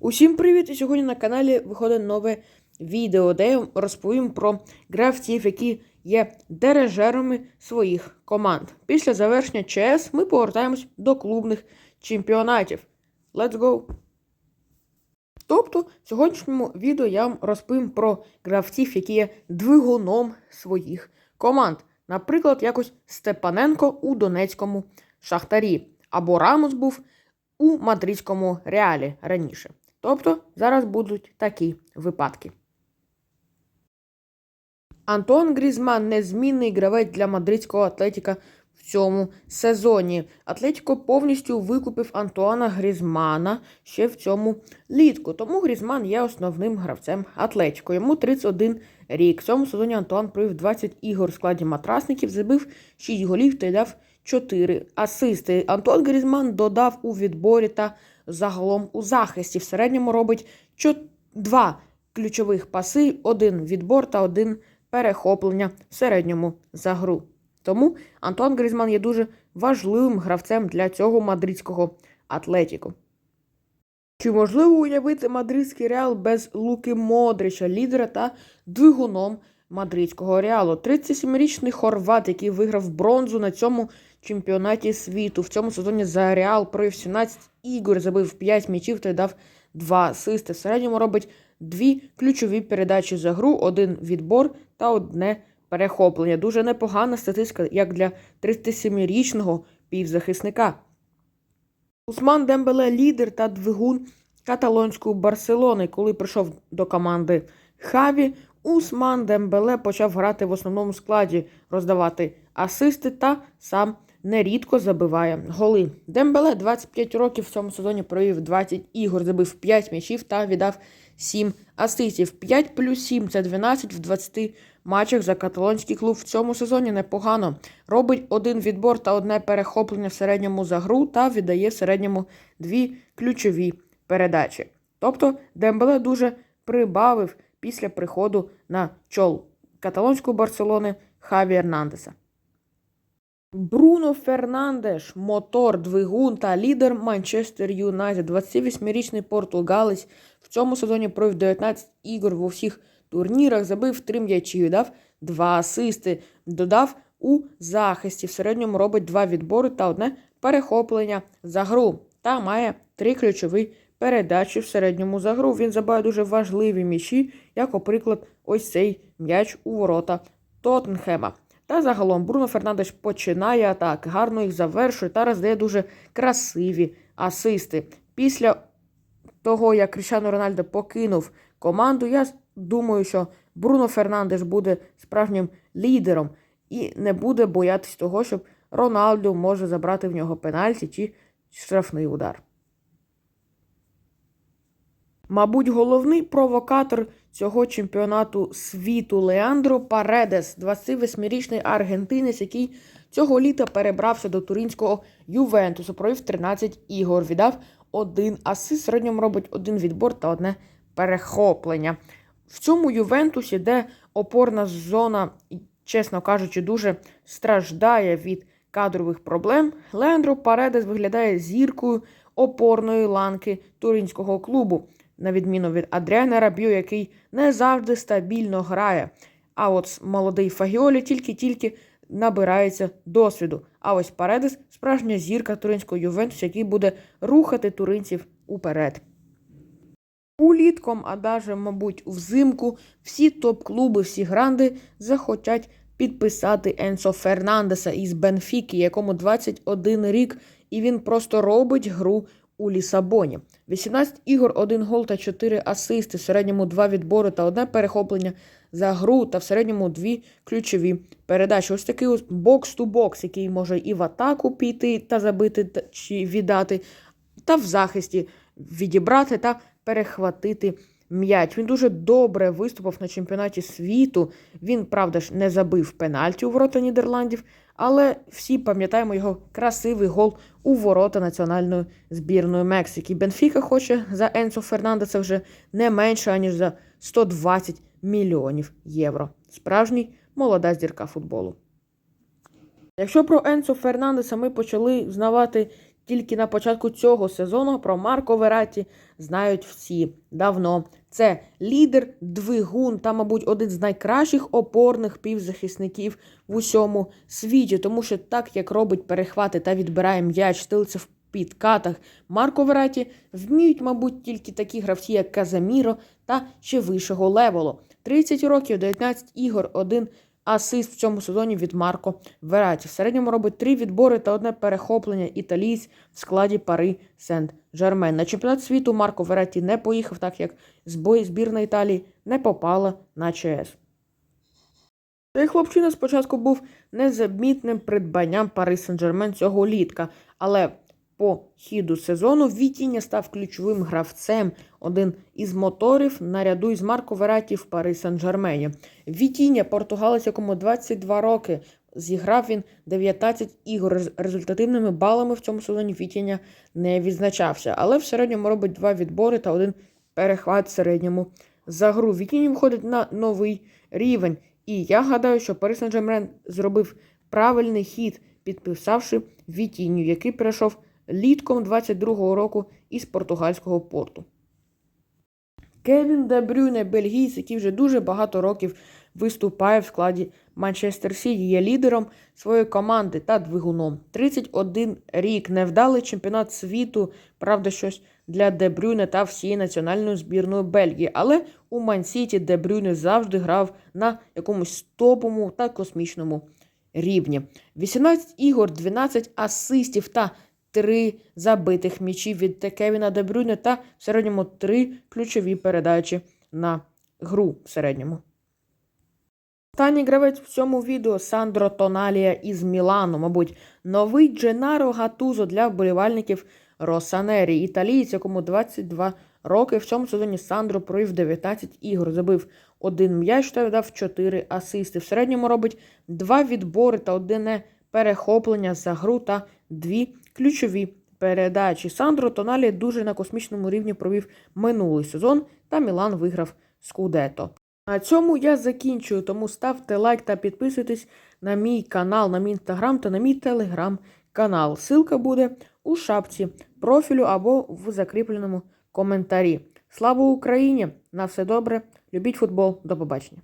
Усім привіт! І сьогодні на каналі виходить нове відео, де я розповім про гравців, які є дирижерами своїх команд. Після завершення ЧС ми повертаємось до клубних чемпіонатів. Let's go! Тобто, в сьогоднішньому відео я вам розповім про гравців, які є двигуном своїх команд. Наприклад, якось Степаненко у Донецькому Шахтарі, або Рамос був у мадридському реалі раніше. Тобто зараз будуть такі випадки. Антон Грізман незмінний гравець для мадридського Атлетіка в цьому сезоні. Атлетіко повністю викупив Антуана Грізмана ще в цьому літку. Тому Грізман є основним гравцем Атлетіко. Йому 31 рік. В цьому сезоні Антуан провів 20 ігор в складі матрасників, забив 6 голів та й дав 4 асисти. Антуан Грізман додав у відборі та загалом у захисті. В середньому робить 2 ключових паси, один відбор та один перехоплення в середньому за гру. Тому Антуан Грізман є дуже важливим гравцем для цього мадридського атлетіку. Чи можливо уявити мадридський реал без Луки Модрича, лідера та двигуном мадридського реалу? 37-річний хорват, який виграв бронзу на цьому чемпіонаті світу. В цьому сезоні за реал провів 17 ігор, забив 5 м'ячів та дав 2 асисти. В середньому робить дві ключові передачі за гру, один відбор та одне перехоплення. Дуже непогана статистика, як для 37-річного півзахисника. Усман Дембеле лідер та двигун каталонської Барселони. Коли прийшов до команди Хаві, Усман Дембеле почав грати в основному складі, роздавати асисти та сам нерідко забиває голи. Дембеле 25 років в цьому сезоні провів 20 ігор, забив 5 м'ячів та віддав 7 асистів. 5 плюс 7 це 12 в 20 матчах за каталонський клуб в цьому сезоні непогано. Робить один відбор та одне перехоплення в середньому за гру та віддає в середньому дві ключові передачі. Тобто Дембеле дуже прибавив після приходу на чол каталонської Барселони Хаві Ернандеса. Бруно Фернандеш, мотор, двигун та лідер Манчестер Юнайтед, 28-річний португалець. В цьому сезоні провів 19 ігор в усіх турнірах, забив 3 м'ячі, дав 2 асисти, додав у захисті. В середньому робить 2 відбори та одне перехоплення за гру. Та має 3 ключові передачі в середньому за гру. Він забиває дуже важливі м'ячі, як, наприклад, ось цей м'яч у ворота Тоттенхема. Та загалом Бруно Фернандеш починає атаки, гарно їх завершує та роздає дуже красиві асисти. Після того, як Кріщано Рональдо покинув команду, я думаю, що Бруно Фернандеш буде справжнім лідером і не буде боятись того, щоб Роналду може забрати в нього пенальті чи штрафний удар. Мабуть, головний провокатор цього чемпіонату світу Леандро Паредес, 28-річний аргентинець, який цього літа перебрався до туринського Ювентусу, провів 13 ігор, віддав один асист, середньому робить один відбор та одне перехоплення. В цьому Ювентусі, де опорна зона, чесно кажучи, дуже страждає від кадрових проблем, Леандро Паредес виглядає зіркою опорної ланки туринського клубу на відміну від Адріана Раб'ю, який не завжди стабільно грає. А от молодий Фагіолі тільки-тільки набирається досвіду. А ось Паредес справжня зірка туринського Ювентусу, який буде рухати туринців уперед. Улітком, а даже, мабуть, взимку всі топ-клуби, всі гранди захотять підписати Енсо Фернандеса із Бенфіки, якому 21 рік, і він просто робить гру у Лісабоні. 18 ігор, 1 гол та 4 асисти, в середньому 2 відбори та одне перехоплення за гру та в середньому 2 ключові передачі. Ось такий ось бокс-ту-бокс, який може і в атаку піти та забити чи віддати, та в захисті відібрати та перехватити м'яч. Він дуже добре виступив на чемпіонаті світу. Він, правда ж, не забив пенальті у ворота Нідерландів, але всі пам'ятаємо його красивий гол у ворота національної збірної Мексики. Бенфіка хоче за Енсо Фернандеса вже не менше, аніж за 120 мільйонів євро. Справжній молода зірка футболу. Якщо про Енсо Фернандеса ми почали знавати тільки на початку цього сезону про Марко Вераті знають всі давно. Це лідер, двигун та, мабуть, один з найкращих опорних півзахисників в усьому світі, тому що так як робить перехвати та відбирає м'яч, стилиться в підкатах Марко Вераті, вміють, мабуть, тільки такі гравці, як Казаміро та ще вищого левелу. 30 років, 19 ігор, один асист в цьому сезоні від Марко Вераті. В середньому робить три відбори та одне перехоплення італієць в складі пари Сент-Жермен. На чемпіонат світу Марко Вераті не поїхав, так як збірна Італії не попала на ЧС. Цей хлопчина спочатку був незамітним придбанням Пари Сен-Жермен цього літка, але по хіду сезону Вітіння став ключовим гравцем, один із моторів наряду із Марко Вераті в Пари Сен-Жермені. Вітіння, португалець, якому 22 роки, зіграв він 19 ігор. Результативними балами в цьому сезоні Вітіння не відзначався, але в середньому робить два відбори та один перехват в середньому за гру. Вітіння виходить на новий рівень. І я гадаю, що Пари Сен-Жермен зробив правильний хід, підписавши Вітінню, який перейшов літком 22-го року із португальського порту. Кевін Де Брюйне, бельгійць, який вже дуже багато років виступає в складі Манчестер Сіті, є лідером своєї команди та двигуном. 31 рік, невдалий чемпіонат світу, правда, щось для Де Брюйне та всієї національної збірної Бельгії. Але у Ман-Сіті Де Брюйне завжди грав на якомусь топовому та космічному рівні. 18 ігор, 12 асистів та 3 забитих м'ячів від Кевіна Де Брюйне та в середньому 3 ключові передачі на гру в середньому. Останній гравець в цьому відео Сандро Тоналія із Мілану, мабуть, новий Дженаро Гатузо для вболівальників Росанері. Італієць, якому 22 роки. В цьому сезоні Сандро провів 19 ігор, забив один м'яч та дав 4 асисти. В середньому робить 2 відбори та одне перехоплення за гру та дві ключові передачі. Сандро Тоналі дуже на космічному рівні провів минулий сезон, та Мілан виграв Скудето. На цьому я закінчую, тому ставте лайк та підписуйтесь на мій канал, на мій інстаграм та на мій телеграм-канал. Ссылка буде у шапці профілю або в закріпленому коментарі. Слава Україні! На все добре! Любіть футбол, до побачення!